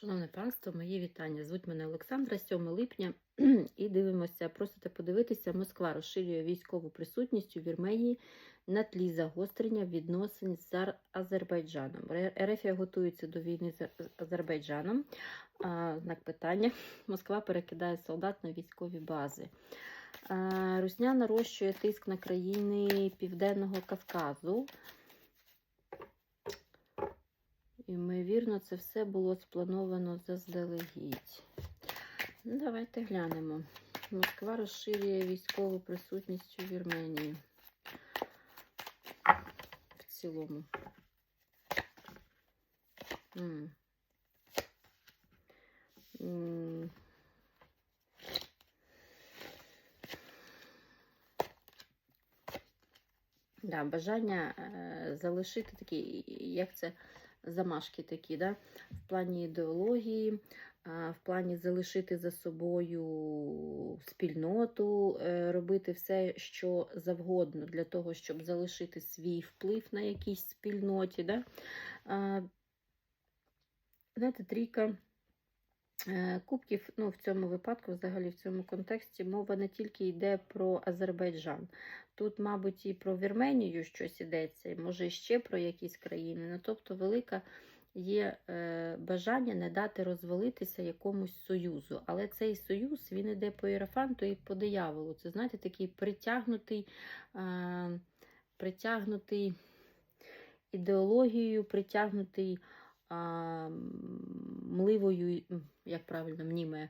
Шановне панство, мої вітання. Звуть мене Олександра, 7 липня, і дивимося, просите подивитися, Москва розширює військову присутність у Вірменії на тлі загострення відносин з Азербайджаном. Ре- Ерефія готується до війни з Азербайджаном. А, знак питання. Москва перекидає солдат на військові бази. А, Русня нарощує тиск на країни Південного Кавказу. Ймовірно, це все було сплановано заздалегідь. Ну, давайте глянемо. Москва розширює військову присутність у Вірменії. В цілому. М. М. Да, бажання е, залишити такі, як це замашки такі, да? в плані ідеології, в плані залишити за собою спільноту, е, робити все, що завгодно для того, щоб залишити свій вплив на якійсь спільноті. Да? Знаєте, трійка кубків, ну, в цьому випадку, взагалі, в цьому контексті, мова не тільки йде про Азербайджан. Тут, мабуть, і про Вірменію щось йдеться, і може ще про якісь країни. Ну, тобто, велика є е, бажання не дати розвалитися якомусь союзу. Але цей союз він іде по іерафанту і по дияволу. Це, знаєте, такий притягнутий, е, притягнутий ідеологією, притягнутий а, мливою, як правильно мніме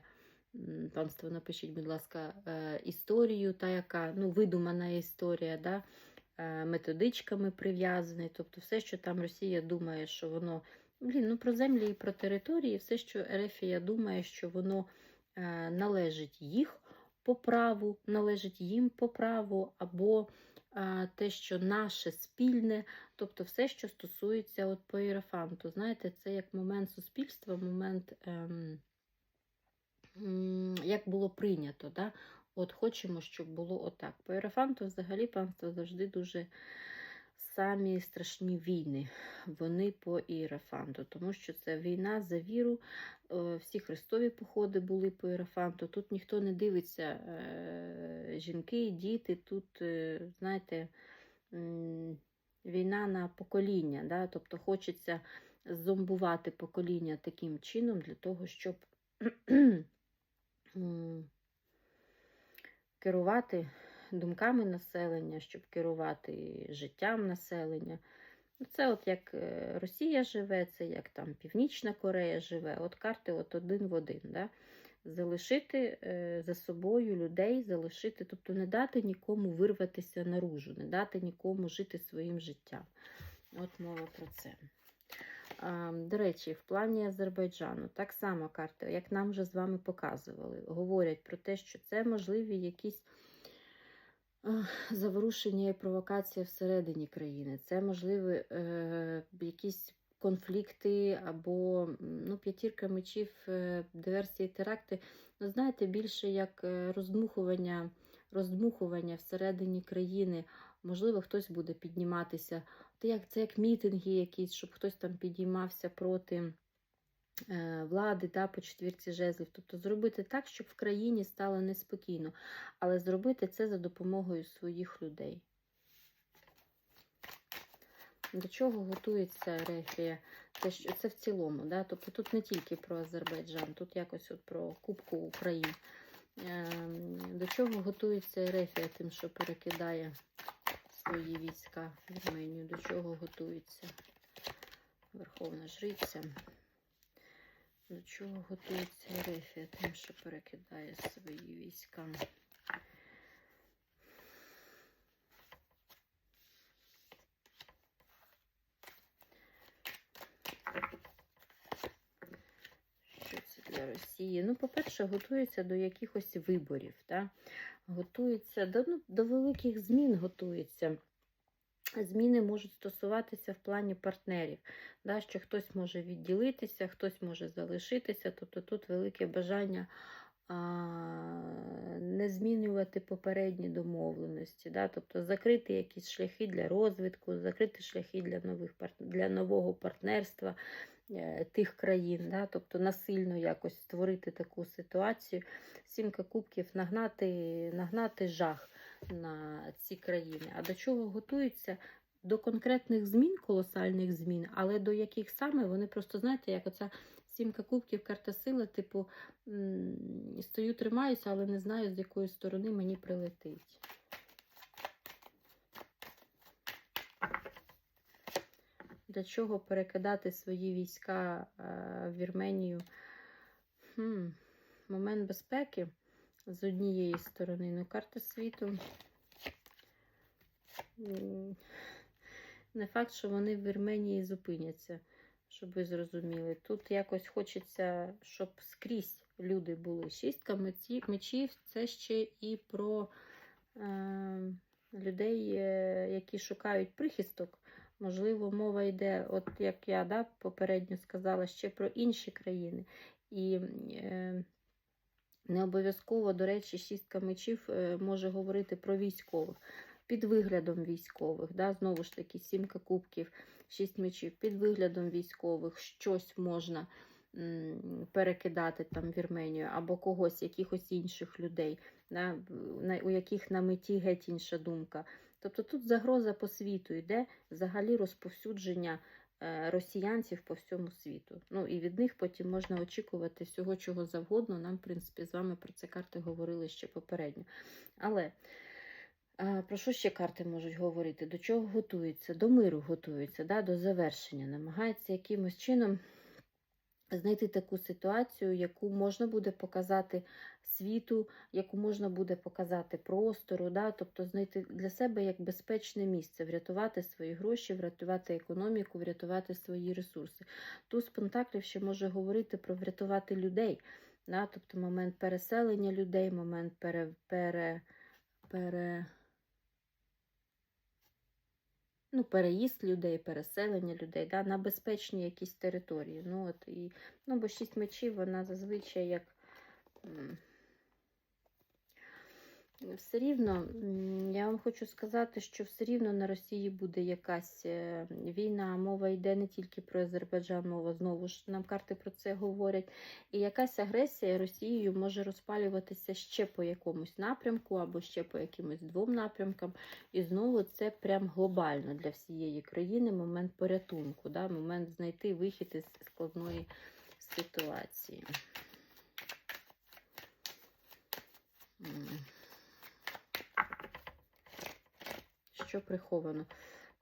панство, напишіть, будь ласка, е, історію, та яка ну, видумана історія, да, е, методичками прив'язаний. Тобто все, що там Росія думає, що воно блін, ну, про землі і про території, все, що Ерефія думає, що воно е, належить їх по праву, належить їм по праву, або те, що наше спільне, тобто все, що стосується от по іерафанту. Знаєте, це як момент суспільства, момент, ем, як було прийнято. Да? От хочемо, щоб було отак. По іерафанту взагалі панство завжди дуже самі страшні війни. Вони по іерафанту, тому що це війна за віру. Е, Всі хрестові походи були по іерафанту. Тут ніхто не дивиться е, жінки, діти. Тут, е, знаєте, війна на покоління. Да? Тобто хочеться зомбувати покоління таким чином для того, щоб керувати думками населення, щоб керувати життям населення. Ну, Це от як е, Росія живе, це як там Північна Корея живе. От карти от один в один. Да? Залишити е, за собою людей, залишити, тобто не дати нікому вирватися наружу, не дати нікому жити своїм життям. От мова про це. До речі, в плані Азербайджану так само карти, як нам вже з вами показували, говорять про те, що це можливі якісь заворушення і провокація всередині країни. Це можливі е, якісь конфлікти або ну, п'ятірка мечів, е, диверсії, теракти. Ну, знаєте, більше як е, роздмухування, роздмухування всередині країни. Можливо, хтось буде підніматися. Це як, це як мітинги якісь, щоб хтось там підіймався проти влади да, по четвірці жезлів. Тобто зробити так, щоб в країні стало неспокійно. Але зробити це за допомогою своїх людей. До чого готується Ерефія? Це, це в цілому. Да? Тобто тут не тільки про Азербайджан, тут якось от про Кубку України. Ем, До чого готується Ерефія тим, що перекидає свої війська в Вірменію? До чого готується Верховна Жриця? До чого готується Ерефія тим, що перекидає свої війська? Що це для Росії? Ну, по-перше, готується до якихось виборів, да? готується до, ну, до великих змін готується. Зміни можуть стосуватися в плані партнерів, да, що хтось може відділитися, хтось може залишитися. Тобто тут велике бажання а, не змінювати попередні домовленості, да, тобто закрити якісь шляхи для розвитку, закрити шляхи для, нових, для нового партнерства, е, тих країн, да? тобто насильно якось створити таку ситуацію. Сімка кубків нагнати, нагнати жах на ці країни. А до чого готуються? До конкретних змін, колосальних змін, але до яких саме вони просто знаєте, як оця сімка кубків, карта сили, типу, стою, тримаюся, але не знаю, з якої сторони мені прилетить. Для чого перекидати свої війська е, в Вірменію? Хм, момент безпеки з однієї сторони. Ну, карта світу. Не факт, що вони в Вірменії зупиняться, щоб ви зрозуміли. Тут якось хочеться, щоб скрізь люди були. Шістка мечів це ще і про е, людей, е, які шукають прихисток. Можливо, мова йде, от як я да, попередньо сказала, ще про інші країни. І е, не обов'язково, до речі, шістка мечів е, може говорити про військових. Під виглядом військових, да, знову ж таки, сімка кубків, шість мечів, під виглядом військових щось можна перекидати там в Вірменію, або когось, якихось інших людей, да, у яких на меті геть інша думка. Тобто тут загроза по світу йде взагалі розповсюдження росіянців по всьому світу. Ну і від них потім можна очікувати всього, чого завгодно. Нам, в принципі, з вами про це карти говорили ще попередньо. Але про що ще карти можуть говорити? До чого готуються? До миру готуються, да, до завершення. Намагаються якимось чином знайти таку ситуацію, яку можна буде показати світу, яку можна буде показати простору, да? тобто знайти для себе як безпечне місце, врятувати свої гроші, врятувати економіку, врятувати свої ресурси. Туз Пентаклів ще може говорити про врятувати людей, да? тобто момент переселення людей, момент пере, пере, пере, ну, переїзд людей, переселення людей да, на безпечні якісь території. Ну, от, і, ну, бо шість мечів, вона зазвичай як. Все рівно, я вам хочу сказати, що все рівно на Росії буде якась е, війна, мова йде не тільки про Азербайджан, мова знову ж нам карти про це говорять. І якась агресія Росією може розпалюватися ще по якомусь напрямку або ще по якимось двом напрямкам. І знову це прям глобально для всієї країни момент порятунку, да? момент знайти вихід із складної ситуації. М. Що приховано?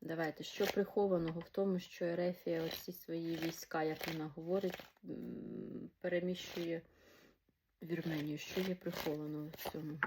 Давайте, що прихованого в тому, що Ерефія всі свої війська, як вона говорить, переміщує Вірменію. Що є приховано в цьому?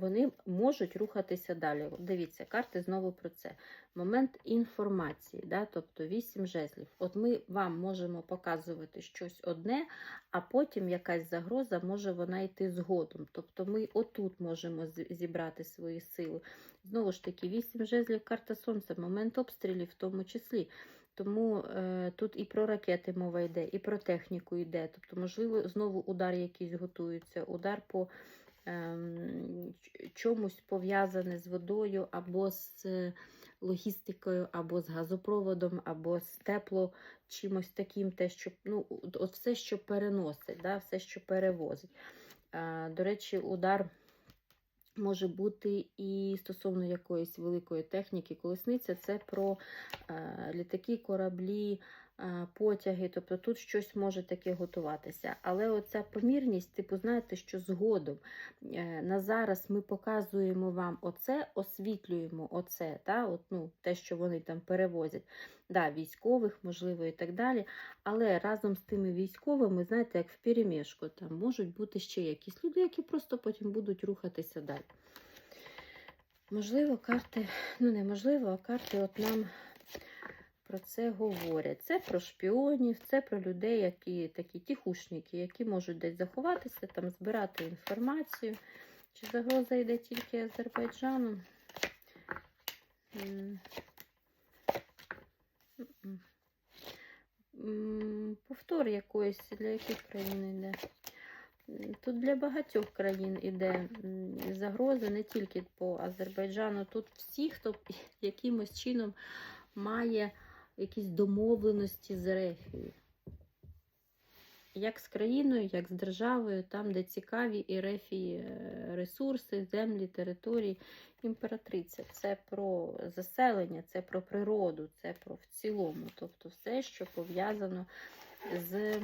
Вони можуть рухатися далі. Дивіться, карти знову про це. Момент інформації, да? тобто вісім жезлів. От ми вам можемо показувати щось одне, а потім якась загроза може вона йти згодом. Тобто ми отут можемо зібрати свої сили. Знову ж таки, вісім жезлів, карта сонця, момент обстрілів в тому числі. Тому е, тут і про ракети мова йде, і про техніку йде. Тобто, можливо, знову удар якийсь готується, удар по чомусь пов'язане з водою, або з логістикою, або з газопроводом, або з тепло чимось таким, те, що ну, от все, що переносить, да, все, що перевозить. Е, До речі, удар. Може бути і стосовно якоїсь великої техніки. Колесниця це про е, літаки, кораблі, потяги. Тобто тут щось може таке готуватися. Але оця помірність, типу, знаєте, що згодом е, на зараз ми показуємо вам оце, освітлюємо оце, та, от, ну, те, що вони там перевозять. Да, військових, можливо, і так далі. Але разом з тими військовими, знаєте, як в перемішку, там можуть бути ще якісь люди, які просто потім будуть рухатися далі. Можливо, карти, ну неможливо, а карти от нам про це говорять. Це про шпіонів, це про людей, які такі тихушники, які можуть десь заховатися, там збирати інформацію. Чи загроза йде тільки Азербайджану? Повтор якоїсь для яких країн йде. Тут для багатьох країн іде загроза, не тільки по Азербайджану. Тут всі, хто якимось чином має якісь домовленості з Ерефією. Як з країною, як з державою, там, де цікаві і рефії е, ресурси, землі, території. Імператриця це про заселення, це про природу, це про в цілому. Тобто все, що пов'язано з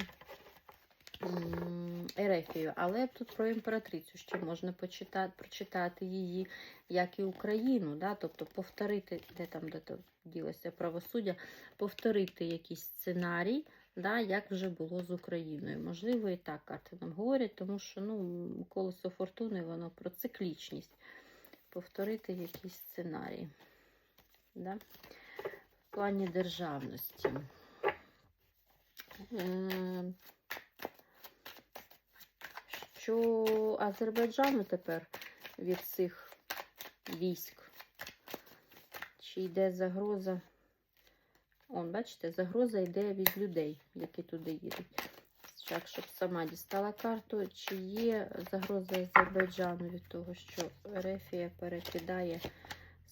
м, Ерефією. Але тут про імператрицю ще можна почитати, прочитати її, як і Україну, да? тобто повторити, де там де то ділося правосуддя, повторити якийсь сценарій, да, як вже було з Україною. Можливо, і так карти нам говорять, тому що ну, колесо фортуни воно про циклічність. Повторити якийсь сценарій. Да? В плані державності. Що Азербайджану тепер від цих військ? Чи йде загроза? Он, бачите, загроза йде від людей, які туди їдуть. Так, щоб сама дістала карту, чи є загроза Азербайджану від того, що Рефія перекидає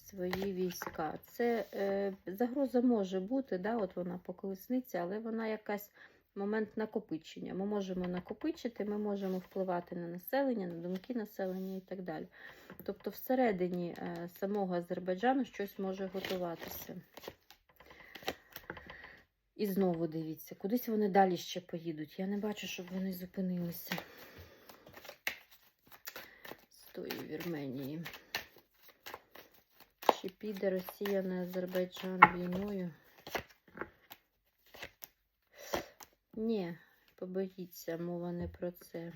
свої війська. Це е, загроза може бути, да, от вона по колесниці, але вона якась момент накопичення. Ми можемо накопичити, ми можемо впливати на населення, на думки населення і так далі. Тобто, всередині е, самого Азербайджану щось може готуватися. І знову дивіться, кудись вони далі ще поїдуть. Я не бачу, щоб вони зупинилися з тої Вірменії. Чи піде Росія на Азербайджан війною? Ні, побоїться, мова не про це.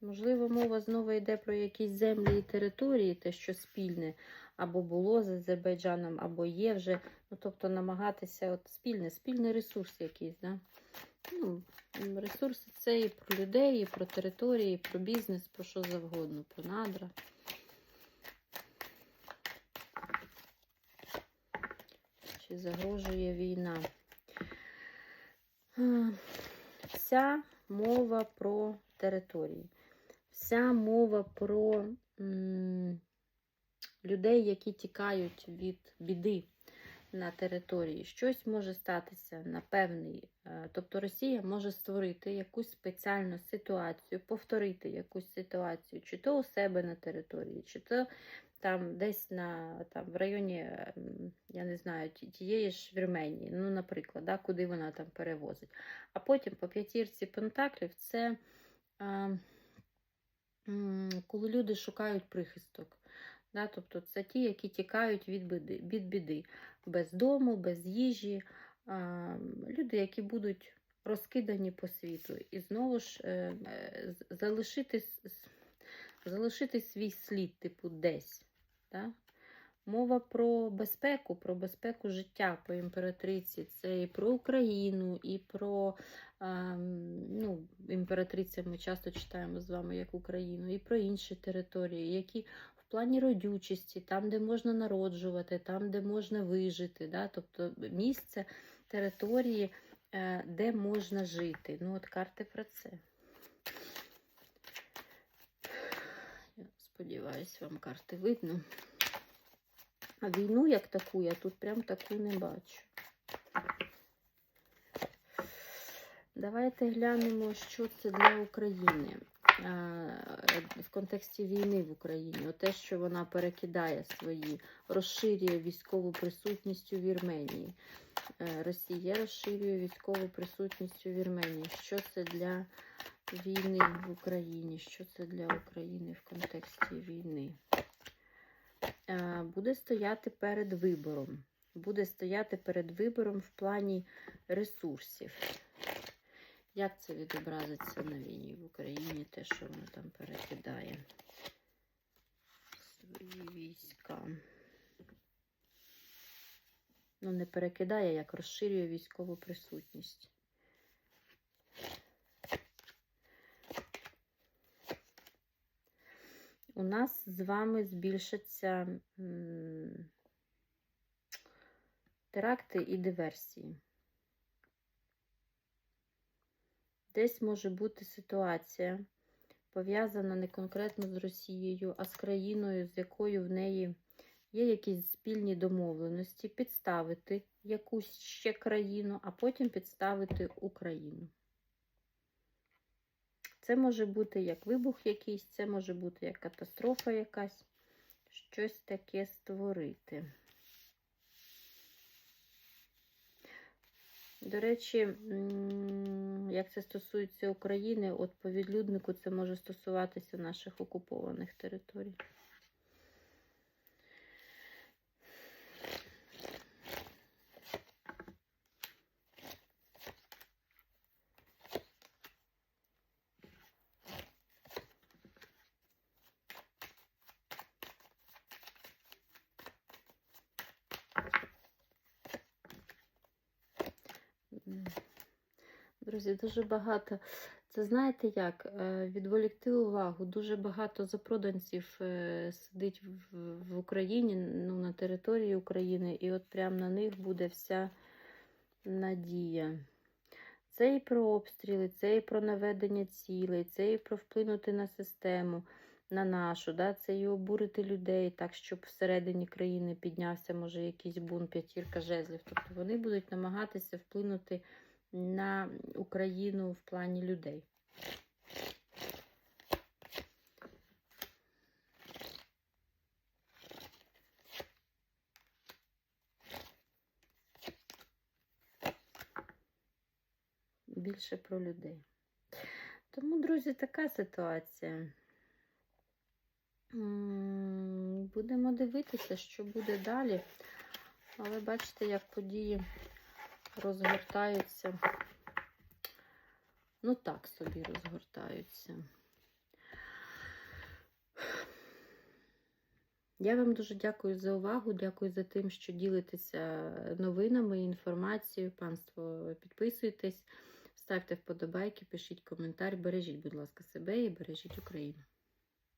Можливо, мова знову йде про якісь землі і території, те, що спільне, або було з Азербайджаном, або є вже. Ну, тобто намагатися от спільне, спільний ресурс якийсь, да? Ну, ресурси це і про людей, і про території, і про бізнес, про що завгодно, про надра. Чи загрожує війна? Вся мова про території. Вся мова про людей, які тікають від біди на території. Щось може статися на певний. е, Тобто Росія може створити якусь спеціальну ситуацію, повторити якусь ситуацію, чи то у себе на території, чи то там десь на там в районі, я не знаю, тієї ж Вірменії, ну, наприклад, да, куди вона там перевозить. А потім по п'ятірці пентаклів це а, коли люди шукають прихисток. Да, тобто це ті, які тікають від біди, від біди, без дому, без їжі. А, люди, які будуть розкидані по світу. І знову ж е, залишити, залишити свій слід, типу, десь. Да? Мова про безпеку, про безпеку життя по імператриці. Це і про Україну, і про ем, ну, імператриця ми часто читаємо з вами як Україну, і про інші території, які в плані родючості, там, де можна народжувати, там, де можна вижити. Да? Тобто місце, території, е, де можна жити. Ну, от карти про це. Я сподіваюся, вам карти видно. А війну як таку, я тут прям таку не бачу. Давайте глянемо, що це для України в контексті війни в Україні. Те, що вона перекидає свої, розширює військову присутність у Вірменії. Е, Росія розширює військову присутність у Вірменії. Що це для війни в Україні? Що це для України в контексті війни? Е, Буде стояти перед вибором. Буде стояти перед вибором в плані ресурсів. Як це відобразиться на війні в Україні, те, що воно там перекидає свої війська? Ну, не перекидає, як розширює військову присутність. У нас з вами збільшаться теракти і диверсії. Десь може бути ситуація, пов'язана не конкретно з Росією, а з країною, з якою в неї є якісь спільні домовленості, підставити якусь ще країну, а потім підставити Україну. Це може бути як вибух якийсь, це може бути як катастрофа якась, щось таке створити. До речі, як це стосується України, от по відлюднику це може стосуватися наших окупованих територій. Друзі, дуже багато. Це знаєте як? Е, Відволікти увагу. Дуже багато запроданців е, сидить в, Україні, ну, на території України, і от прямо на них буде вся надія. Це і про обстріли, це і про наведення цілей, це і про вплинути на систему, на нашу, да? це і обурити людей так, щоб всередині країни піднявся, може, якийсь бунт, п'ятірка жезлів. Тобто вони будуть намагатися вплинути на Україну в плані людей. Більше про людей. Тому, друзі, така ситуація. Будемо дивитися, що буде далі. Але бачите, як події розгортаються. Ну, так собі розгортаються. Я вам дуже дякую за увагу. Дякую за тим, що ділитеся новинами, інформацією. Панство, підписуйтесь, ставте вподобайки, пишіть коментар. Бережіть, будь ласка, себе і бережіть Україну.